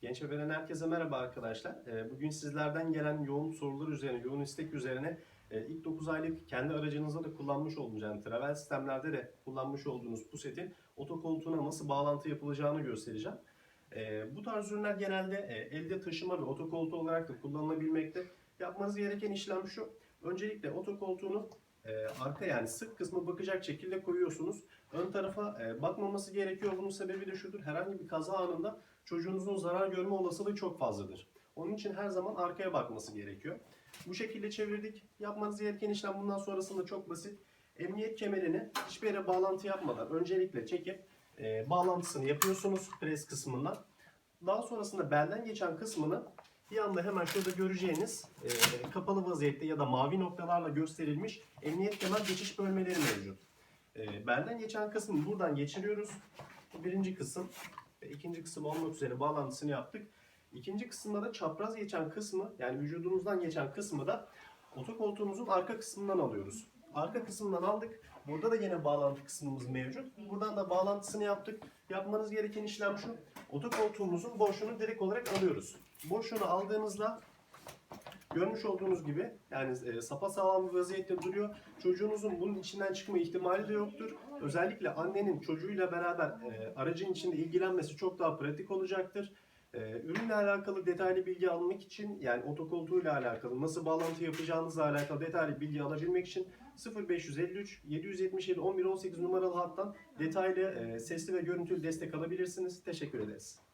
Genç ve Veren herkese merhaba arkadaşlar. Ee, Bugün sizlerden gelen yoğun sorular üzerine, yoğun istek üzerine e, ilk 9 aylık kendi aracınızda da kullanmış olduğunuz, yani travel sistemlerde de kullanmış olduğunuz bu setin otokoltuğuna nasıl bağlantı yapılacağını göstereceğim. Ee, Bu tarz ürünler genelde e, elde taşıma ve otokoltuğu olarak da kullanılabilmekte. Yapmanız gereken işlem şu. Öncelikle otokoltuğunu e, arka yani sırt kısmı bakacak şekilde koyuyorsunuz. Ön tarafa e, bakmaması gerekiyor. Bunun sebebi de şudur. Herhangi bir kaza anında çocuğunuzun zarar görme olasılığı çok fazladır. Onun için her zaman arkaya bakması gerekiyor. Bu şekilde çevirdik. Yapmanız gereken işlem bundan sonrasında çok basit. Emniyet kemerini hiçbir yere bağlantı yapmadan öncelikle çekip e, bağlantısını yapıyorsunuz pres kısmından. Daha sonrasında belden geçen kısmını bir anda hemen şurada göreceğiniz e, kapalı vaziyette ya da mavi noktalarla gösterilmiş emniyet kemer geçiş bölmeleri mevcut. E, belden geçen kısmı buradan geçiriyoruz. Birinci kısım ve ikinci kısım olmak üzere bağlantısını yaptık. İkinci kısımda da çapraz geçen kısmı yani vücudunuzdan geçen kısmı da otokoltuğumuzun arka kısmından alıyoruz. Arka kısmından aldık. Burada da yine bağlantı kısmımız mevcut. Buradan da bağlantısını yaptık. Yapmanız gereken işlem şu. Otokoltuğumuzun boşluğunu direkt olarak alıyoruz. Boşluğunu aldığınızda görmüş olduğunuz gibi yani e, sapasağlam bir vaziyette duruyor. Çocuğunuzun bunun içinden çıkma ihtimali de yoktur. Özellikle annenin çocuğuyla beraber e, aracın içinde ilgilenmesi çok daha pratik olacaktır. E, ürünle alakalı detaylı bilgi almak için yani otokoltuğuyla alakalı nasıl bağlantı yapacağınızla alakalı detaylı bilgi alabilmek için 0553 777 1118 numaralı hattan detaylı e, sesli ve görüntülü destek alabilirsiniz. Teşekkür ederiz.